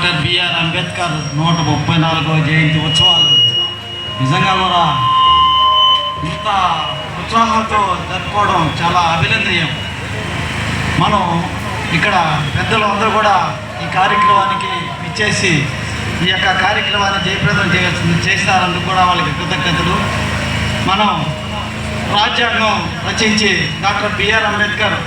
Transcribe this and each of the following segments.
Doctor B R Ambedkar నూట ముప్పై నాలుగవ జయంతి ఉత్సవాలు. నిజంగా కూడా ఇంత ఉత్సాహంతో జరుపుకోవడం చాలా అభినందనీయం. మనం ఇక్కడ పెద్దలు అందరూ కూడా ఈ కార్యక్రమానికి ఇచ్చేసి ఈ యొక్క కార్యక్రమాన్ని జయప్రదం చేయాల్సింది చేస్తారందుకు కూడా వాళ్ళకి కృతజ్ఞతలు. మనం రాజ్యాంగం రచించి డాక్టర్ బిఆర్ అంబేద్కర్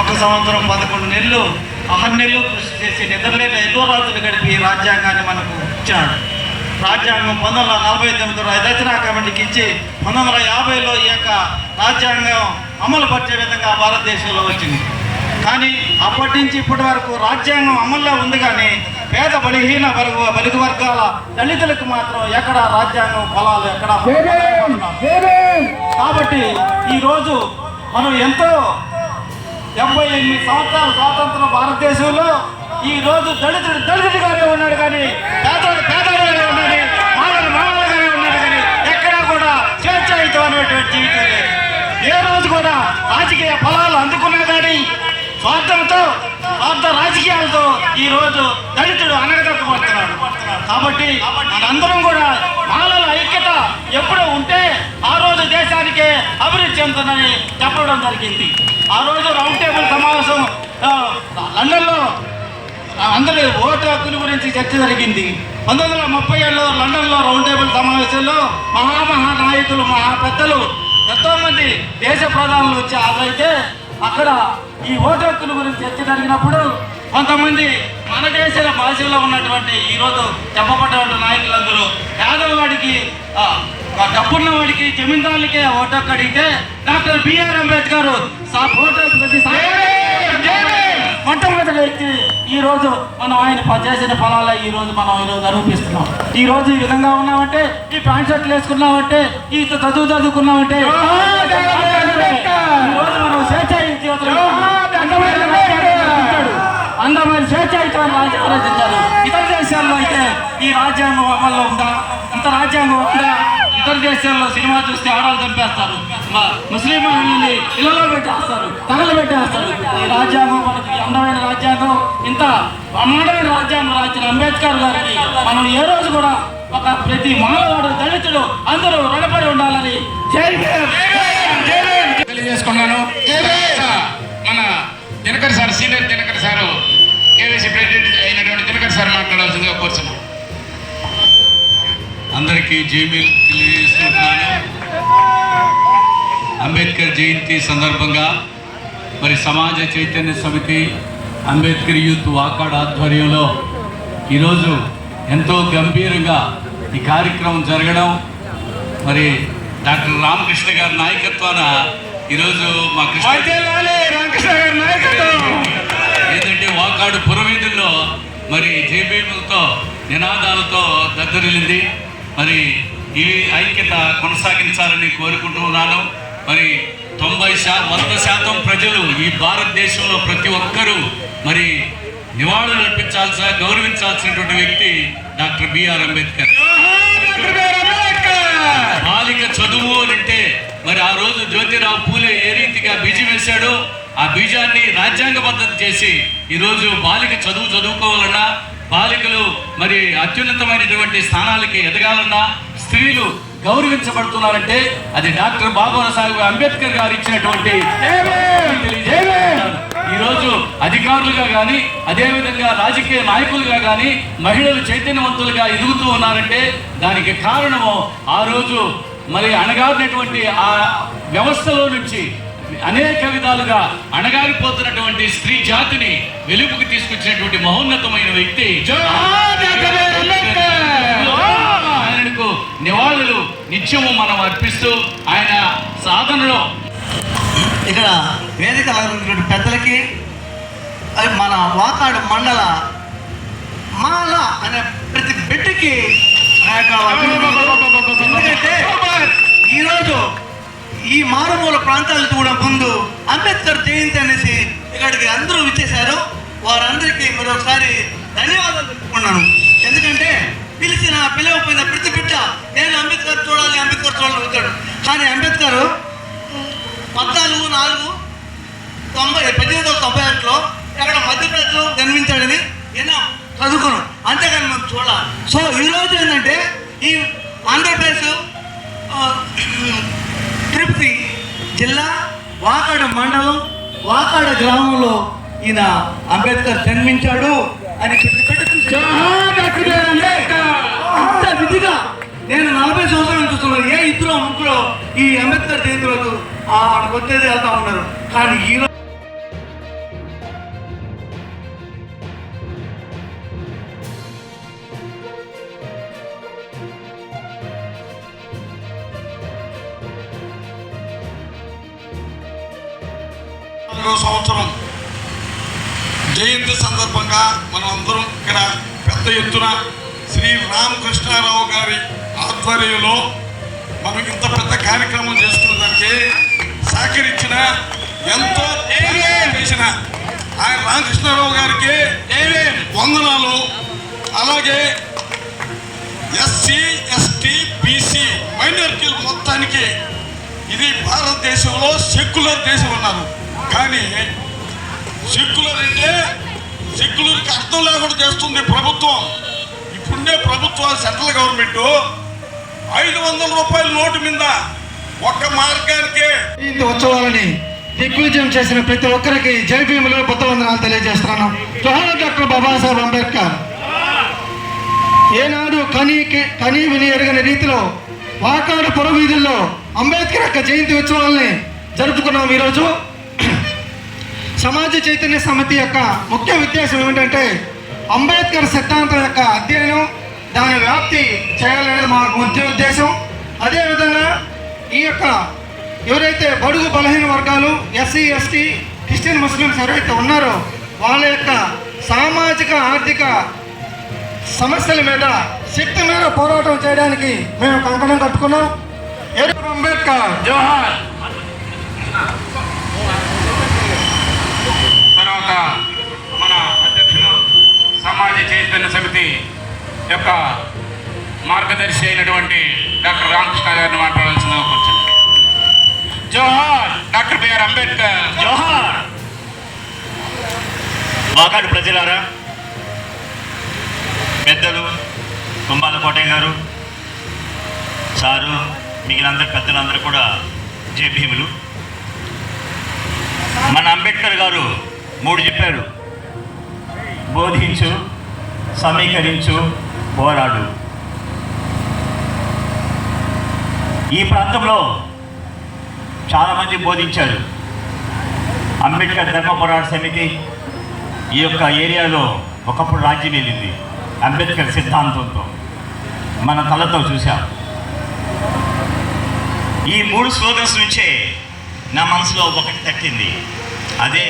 ఒక సంవత్సరం పదకొండు నెలలు అహర్నెల్లు కృషి చేసి నిద్రలేని ఎన్నో రాత్రులు గడిపి రాజ్యాంగాన్ని మనకు ఇచ్చాడు రాజ్యాంగం పంతొమ్మిది వందల నలభై తొమ్మిదిలో రచనా కమిటీకి ఇచ్చి పంతొమ్మిది వందల యాభైలో ఈ యొక్క రాజ్యాంగం అమలు పరిచే విధంగా భారతదేశంలో వచ్చింది. కానీ అప్పటి నుంచి ఇప్పటి వరకు రాజ్యాంగం అమల్లో ఉంది కానీ పేద బలహీన వర్గ బలుగు వర్గాల దళితులకు మాత్రం ఎక్కడ రాజ్యాంగం ఫలాలు ఎక్కడ కాబట్టి ఈరోజు మనం ఎంతో డెబ్బై ఎనిమిది సంవత్సరాల స్వాతంత్ర భారతదేశంలో ఈ రోజు దళితుడు దళితుడిగానే ఉన్నాడు కానీ పేదోడు పేదోడుగానే ఉన్నాడు మానవుడు మానవుడుగానే ఉన్నాడు కానీ ఎక్కడా కూడా స్వేచ్ఛాయుతమైనటువంటి జీవితం లేదు. ఏ రోజు కూడా రాజకీయ ఫలాలు అందుకున్నా కానీ స్వార్థంతో స్వార్థ రాజకీయాలతో ఈ రోజు దళితుడు అనగదొక్కబడుతున్నాడు. కాబట్టి మనందరం కూడా మాలల ఐక్యత ఎప్పుడు ఉంటే ఆ రోజు దేశానికే అభివృద్ధి చెందుతుందని చెప్పడం జరిగింది. ఆ రోజు రౌండ్ టేబుల్ సమావేశం లండన్లో అందరి ఓటు హక్కుల గురించి చర్చ జరిగింది. పంతొమ్మిది వందల ముప్పై ఏడులో లండన్లో రౌండ్ టేబుల్ సమావేశంలో మహామహా నాయకులు మహా పెద్దలు ఎంతోమంది దేశ ప్రధానులు వచ్చి హాజరైతే అక్కడ ఈ ఓటు హక్కుల గురించి చర్చ జరిగినప్పుడు కొంతమంది మన దేశ భాషల్లో ఉన్నటువంటి ఈరోజు చెప్పబడ్డ నాయకులందరూ పేదవాడికి డబ్బున్న వాడికి జమీందారులకే ఓటు హక్కు అడిగితే డాక్టర్ బిఆర్ అంబేద్కర్ మొట్టమొదటి వ్యక్తి ఈ రోజు మనం ఆయన ప- చేసిన ఫలాలు ఈ రోజు మనం ఈ రోజు అనిపిస్తున్నాం ఈ రోజు ఈ విధంగా ఉన్నామంటే ఈ ప్యాంట్ షర్ట్లు వేసుకున్నామంటే ఈ చదువు చదువుకున్నామంటే ఈ రోజు మనం స్వేచ్ఛాయుత అందమైన స్వేచ్ఛాయుతమైన రాజ్యం ఆలోచించారు ఇతర దేశాల్లో అయితే ఈ రాజ్యాంగం అమల్లో ఉందా? ఇంత రాజ్యాంగం ఉందా? ఇతర దేశాల్లో సినిమా చూస్తే ఆడాలు చంపేస్తారు. ముస్లిం మహిళల్ని ఇళ్ళలో పెట్టేస్తారు తగలు పెట్టేస్తారు. ఈ రాజ్యాంగం మనకి అందమైన రాజ్యాంగం. ఇంత బ్రహ్మాండమైన రాజ్యాంగం రాసిన అంబేద్కర్ గారిని మనం ఏ రోజు కూడా ఒక ప్రతి మానవుడు దళితుడు అందరూ రుణపడి ఉండాలని తెలియజేసుకున్నాను. మన దినకర్ సార్ సీనియర్ అందరికీ తెలియజేస్తున్నాను అంబేద్కర్ జయంతి సందర్భంగా మరి సమాజ చైతన్య సమితి అంబేద్కర్ యూత్ వాకాడ్ ఆధ్వర్యంలో ఈరోజు ఎంతో గంభీరంగా ఈ కార్యక్రమం జరగడం మరి డాక్టర్ రామకృష్ణ గారి నాయకత్వాన ఈరోజు మా కృష్ణ రామకృష్ణ గారి నాయకత్వం. ఏంటంటే వాకాడు పురవీధుల్లో మరి జేబీములతో నినాదాలతో దద్దరిల్లింది. మరి ఈ ఐక్యత కొనసాగించాలని కోరుకుంటున్నాను మరి తొంభై శా వంద శాతం ప్రజలు ఈ భారతదేశంలో ప్రతి ఒక్కరూ మరి నివాళులు అర్పించాల్సిన గౌరవించాల్సినటువంటి వ్యక్తి డాక్టర్ బిఆర్ అంబేద్కర్. బాలిక చదువు అని అంటే మరి ఆ రోజు జ్యోతిరావు పూలే ఏ రీతిగా బీజం వేశాడో ఆ బీజాన్ని రాజ్యాంగ పద్ధతి చేసి ఈరోజు బాలిక చదువు చదువుకోవాలన్నా బాలికలు మరి అత్యున్నతమైనటువంటి స్థానాలకి ఎదగాలన్నా స్త్రీలు గౌరవించబడుతున్నారంటే అది డాక్టర్ బాబా సాహెబ్ అంబేద్కర్ గారు ఇచ్చినటువంటి ఈరోజు అధికారులుగా కానీ అదేవిధంగా రాజకీయ నాయకులుగా కానీ మహిళలు చైతన్యవంతులుగా ఎదుగుతూ ఉన్నారంటే దానికి కారణము ఆ రోజు మరి అణగారినటువంటి ఆ వ్యవస్థలో నుంచి అనేక విధాలుగా అణగారిపోతున్నటువంటి స్త్రీ జాతిని వెలుగుకి తీసుకొచ్చినటువంటి మహోన్నతమైన వ్యక్తి! ఆయనకు నివాళులు నిత్యము మనం అర్పిస్తూ ఆయన సాధనలో ఇక్కడ వేదిక పెద్దలకి మన వాకాడు మండల మాల అనే ప్రతి బిడ్డకి యొక్క. ఎందుకంటే ఈరోజు ఈ మారుమూల ప్రాంతాలు కూడా ముందు అంబేద్కర్ జయంతి అనేసి ఇక్కడికి అందరూ విచ్చేశారు. వారందరికీ మరొకసారి ధన్యవాదాలు చెప్పుకున్నాను ఎందుకంటే పిలిచిన పిలవపోయిన ప్రతి బిడ్డ నేను అంబేద్కర్ చూడాలి అంబేద్కర్ చూడాలని వచ్చాడు కానీ అంబేద్కర్ పద్నాలుగు నాలుగు తొంభై పద్దెనిమిది వందల తొంభై ఒకటిలో అక్కడ మధ్యప్రదేశ్లో జన్మించాడని విన్నాం చదువుకోను అంతేగాని మనం చూడాలి. సో ఈరోజు ఏంటంటే ఈ ఆంధ్రప్రదేశ్ ఆ, తిరుపతి జిల్లా వాకాడ మండలం వాకాడ గ్రామంలో ఈయన అంబేద్కర్ జన్మించాడు అని! అంత విధిగా నేను నలభై సంవత్సరాలు చూస్తున్నాను. ఏ ఇద్దరు ముగ్గురు ఈ అంబేద్కర్ జయంతి రోజు ఆడికి వచ్చేది వెళ్తా ఉన్నారు. కానీ ఈ రోజు నాలుగో సంవత్సరం జయంతి సందర్భంగా మనం అందరం ఇక్కడ పెద్ద ఎత్తున శ్రీ రామకృష్ణారావు గారి ఆధ్వర్యంలో మనం ఇంత పెద్ద కార్యక్రమం చేసుకున్నదానికి సహకరించిన ఎంతో చేసిన ఆయన రామకృష్ణారావు గారికి వందనాలు. అలాగే ఎస్సీ ఎస్టీ బీసీ మైనారిటీలు మొత్తానికి ఇది భారతదేశంలో సెక్యులర్ దేశం అన్నారు. కానీ సెక్యులర్ అంటే సెక్యులర్కి అర్థం లేకుండా చేస్తుంది ప్రభుత్వం. ఇప్పుడుండే ప్రభుత్వం సెంట్రల్ గవర్నమెంట్ ఐదు వందల రూపాయల నోటు మీద ఒక్క మార్గానికే జయంతి ఉత్సవాలని దిగ్విజయం చేసిన ప్రతి ఒక్కరికి జై భీములు కొత్త వందనాలు తెలియజేస్తున్నాను. జోహార్ డాక్టర్ బాబాసాహెబ్ అంబేద్కర్ ఏనాడు కని కనీ విని ఎరగని రీతిలో వాకాడు పుర వీధుల్లో అంబేద్కర్ యొక్క జయంతి ఉత్సవాల్ని జరుపుకున్నాం ఈరోజు. సమాజ చైతన్య సమితి యొక్క ముఖ్య ఉద్దేశం ఏమిటంటే అంబేద్కర్ సిద్ధాంతం యొక్క అధ్యయనం దాని వ్యాప్తి చేయాలనేది మా ముఖ్య ఉద్దేశం. అదేవిధంగా ఈ యొక్క ఎవరైతే బడుగు బలహీన వర్గాలు ఎస్సీ ఎస్టీ క్రిస్టియన్ ముస్లిమ్స్ ఎవరైతే ఉన్నారో వాళ్ళ యొక్క సామాజిక ఆర్థిక సమస్యల మీద శక్తి మీద పోరాటం చేయడానికి మేము కంకణం కట్టుకున్నాం. ఎరుపు అంబేద్కర్ జోహార్. యొక్క మార్గదర్శి అయినటువంటి డాక్టర్ రామకృష్ణ గారిని మాట్లాడాల్సిందిగా కూర్చుంది జోహార్ డాక్టర్ బిఆర్ అంబేద్కర్. జోహార్! వాకాడు ప్రజలారా పెద్దలు కుంభాల కోటయ్య గారు సారు మిగిలిన పెద్దలందరూ కూడా జై భీములు మన అంబేద్కర్ గారు మూడు చెప్పారు. బోధించు సమీకరించు పోరాడు. ఈ ప్రాంతంలో చాలామంది బోధించారు. అంబేద్కర్ ధర్మ పోరాట సమితి ఈ యొక్క ఏరియాలో ఒకప్పుడు రాజ్యం వెళ్ళింది అంబేద్కర్ సిద్ధాంతంతో మన కళ్ళతో చూసాం ఈ మూడు స్లోగన్స్ నుంచే నా మనసులో ఒకటి తట్టింది. అదే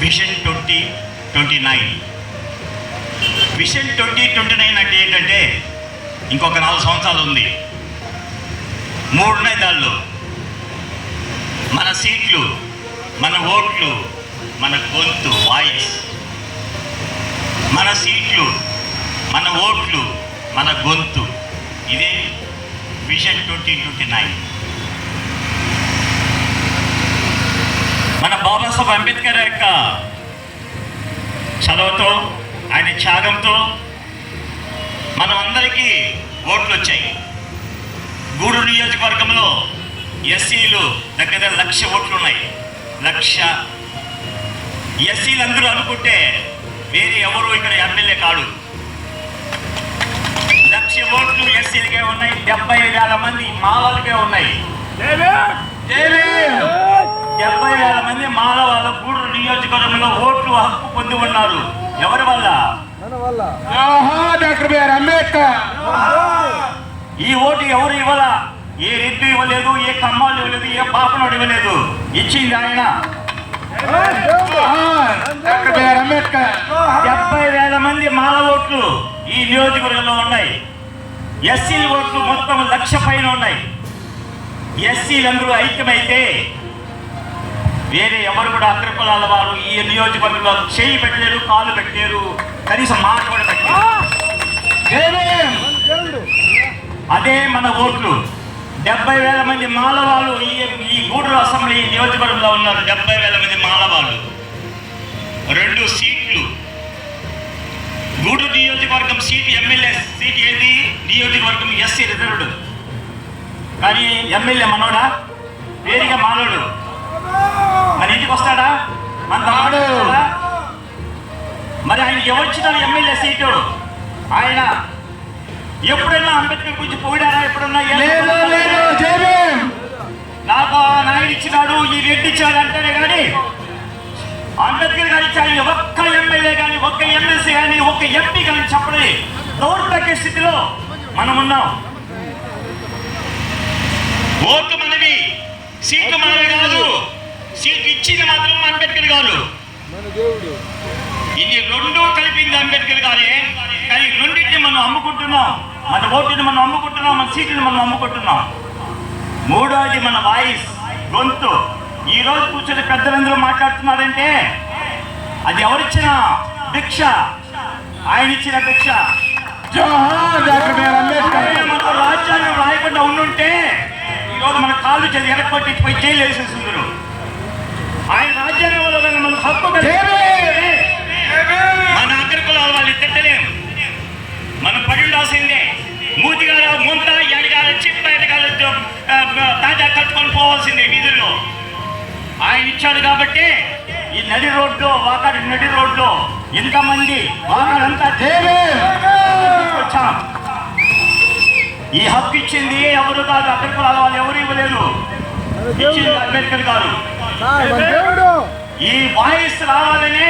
vision twenty twenty nine. Vision twenty twenty nine అంటే ఏంటంటే ఇంకొక నాలుగు సంవత్సరాలు ఉంది. మూడు ఉన్నాయి మన సీట్లు మన ఓట్లు మన గొంతు వాయిస్. మన సీట్లు మన ఓట్లు మన గొంతు. ఇదే విషన్ ట్వంటీ ట్వంటీ నైన్. మన బాబాసాహెబ్ అంబేద్కర్ యొక్క చదవతో ఆయన త్యాగంతో మనం అందరికీ ఓట్లు వచ్చాయి గూడూరు నియోజకవర్గంలో ఎస్సీలు దగ్గర దగ్గర లక్ష ఓట్లు ఉన్నాయి లక్ష. ఎస్సీలు అందరూ అనుకుంటే వేరే ఎవరు ఇక్కడ ఎమ్మెల్యే కాడు. లక్ష ఓట్లు ఎస్సీలకే ఉన్నాయి డెబ్బై వేల మంది మావాళ్ళకే ఉన్నాయి. డెబ్బై వేల మంది మాల వాళ్ళ గూడూరు నియోజకవర్గంలో ఓట్లు హక్కు పొంది ఉన్నారు. ఎవరి వల్ల? Doctor B R Ambedkar. ఈ ఓటు ఎవరు ఇవ్వలా? ఏ రెడ్డి ఇవ్వలేదు ఏ కమ్మాలు ఇవ్వలేదు ఏ పాపనోడు ఇవ్వలేదు. ఇచ్చింది ఆయన? Doctor B R Ambedkar. డెబ్బై వేల మంది మాల ఓట్లు ఈ నియోజకవర్గంలో ఉన్నాయి. ఎస్సీ ఓట్లు మొత్తం లక్ష పైన ఉన్నాయి. ఎస్సీలందరూ ఐక్యమైతే వేరే ఎవరు కూడా అగ్రకులాల వారు ఈ నియోజకవర్గంలో చేయి పెట్టలేరు కాలు పెట్టలేరు కనీసం మాట కూడా పెట్టలేరు. అదే మన ఓట్లు. డెబ్బై వేల మంది మాల వాళ్ళు ఈ ఈ గూడూరు అసెంబ్లీ నియోజకవర్గంలో ఉన్నారు డెబ్బై వేల మంది మాల వాళ్ళు రెండు సీట్లు. గూడూరు నియోజకవర్గం సీట్ ఎమ్మెల్యే సీట్ ఏది? నియోజకవర్గం ఎస్సీ రిజర్వ్డ్. కానీ ఎమ్మెల్యే మనోడా? వేదిక మాలోడు. మన ఇంటికి వస్తాడా? మన? మరి ఆయనకి ఎవరిచ్చినారు ఎమ్మెల్యే సీటు. ఆయన ఎప్పుడైనా అంబేద్కర్ గురించి పోయినారా? ఎప్పుడన్నా నాకు నాయుడు ఇచ్చినాడు ఈ రెడ్డి ఇచ్చాడు అంటేనే కానీ అంబేద్కర్ గారు ఇచ్చాడు ఒక్క ఎమ్మెల్యే కానీ ఒక్క ఎమ్మెల్సీ కానీ ఒక్క ఎంపీ కానీ చెప్పలేదు దౌర్భాగ్య స్థితిలో మనం ఉన్నాం. ఓటు మనవి సీటు మనవి కాదు. సీటు ఇచ్చింది మాత్రం అంబేద్కర్ గారు. ఇది రెండు కలిపింది అంబేద్కర్ గారే. కానీ రెండింటిని మనం అమ్ముకుంటున్నాం. మన ఓటుని మనం అమ్ముకుంటున్నాం మన సీటుని మనం అమ్ముకుంటున్నాం. మూడోది మన వాయిస్ గొంతు. ఈ రోజు కూర్చొని పెద్దలందరూ మాట్లాడుతున్నారంటే అది ఎవరిచ్చిన భిక్ష? ఆయన ఇచ్చిన భిక్ష. మనకు రాజ్యాంగం రాయకుండా ఉండుంటే ఈ రోజు మన కాళ్ళు చేసి ఎరగొట్టి పోయి జైలు వేసేసిందరు ఆయన రాజ్యాంగంలో కనుక మనకు హక్కు కలిగితే మన అగ్రకులాల వాళ్ళు తిట్టలేం. మనం పడి ఉండాల్సిందే మూతిగాల ముంత ఎడగాల చిప్ప ఎడగాల తాజా కట్టుకొని పోవాల్సిందే వీధుల్లో. ఆయన ఇచ్చాడు కాబట్టి ఈ నడి రోడ్లో వాకాడి నడి రోడ్లో ఇంతమంది వాకాడంతా వచ్చాం ఈ హక్కు ఇచ్చింది ఎవరు కాదు అగ్రకులాల వాళ్ళు ఎవరు ఇవ్వలేదు. ఇచ్చింది అంబేద్కర్ గారు. ఈ వాయిస్ రావాలనే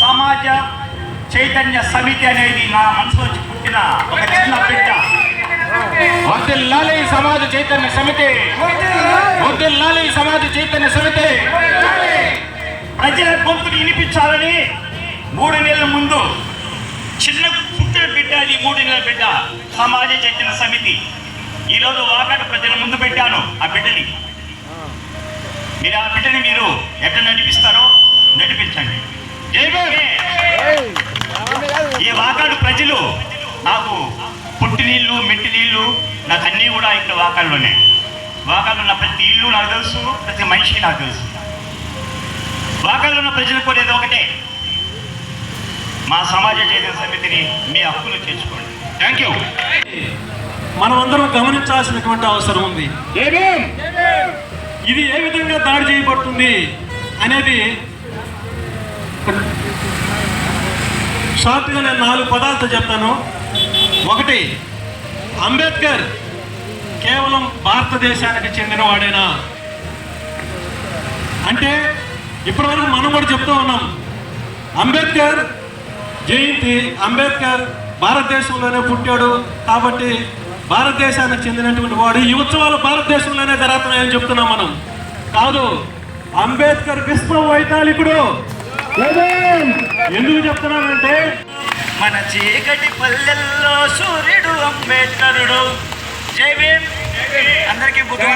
సమాజ చైతన్య సమితి అనేది నా మనసులోంచి పుట్టిన ఒక చిన్న బిడ్డ. వర్దిల్లాలి సమాజ చైతన్య సమితి. వర్దిల్లాలి సమాజ చైతన్య సమితి. ప్రజల గొంతుని వినిపించాలని మూడు నెలల ముందు చిన్న పుట్టిన బిడ్డ అది మూడు నెలల బిడ్డ సమాజ చైతన్య సమితి. ఈరోజు వాకాడు ప్రజల ముందు పెట్టాను ఆ బిడ్డని. మీరు ఆ బిడ్డని మీరు ఎట్లా నడిపిస్తారో నడిపించండి. ఈ వాకాడు ప్రజలు నాకు పుట్టి నీళ్ళు మెట్టి నీళ్ళు నాకు అన్నీ కూడా ఇక్కడ వాకాల్లోనే వాకాల్లో ఉన్న ప్రతి ఇల్లు నాకు తెలుసు ప్రతి మనిషి నాకు తెలుసు. వాకాల్లో ఉన్న ప్రజలు కోరేది ఒకటే. మా సమాజ చైతన్య సమితిని మీ హక్కును చేర్చుకోండి. థ్యాంక్ యూ మనం అందరం గమనించాల్సినటువంటి అవసరం ఉంది. ఇది ఏ విధంగా దాడి చేయబడుతుంది అనేది షార్ట్గా నేను నాలుగు పదాలతో చెప్తాను. ఒకటి అంబేద్కర్ కేవలం భారతదేశానికి చెందినవాడేనా? అంటే ఇప్పటివరకు మనం కూడా చెప్తూ ఉన్నాం అంబేద్కర్ జయంతి అంబేద్కర్ భారతదేశంలోనే పుట్టాడు కాబట్టి భారతదేశానికి చెందినటువంటి వాడు ఈ ఉత్సవాలు భారతదేశంలోనే జరుగుతున్నాయని చెప్తున్నాం మనం. కాదు అంబేద్కర్ విశ్వ వైతాళికుడు. ఎందుకు చెప్తున్నానంటే మన చీకటి పల్లెల్లో సూర్యుడు అంబేద్కరుడు. జై భీమ్. అందరికీ బుద్ధి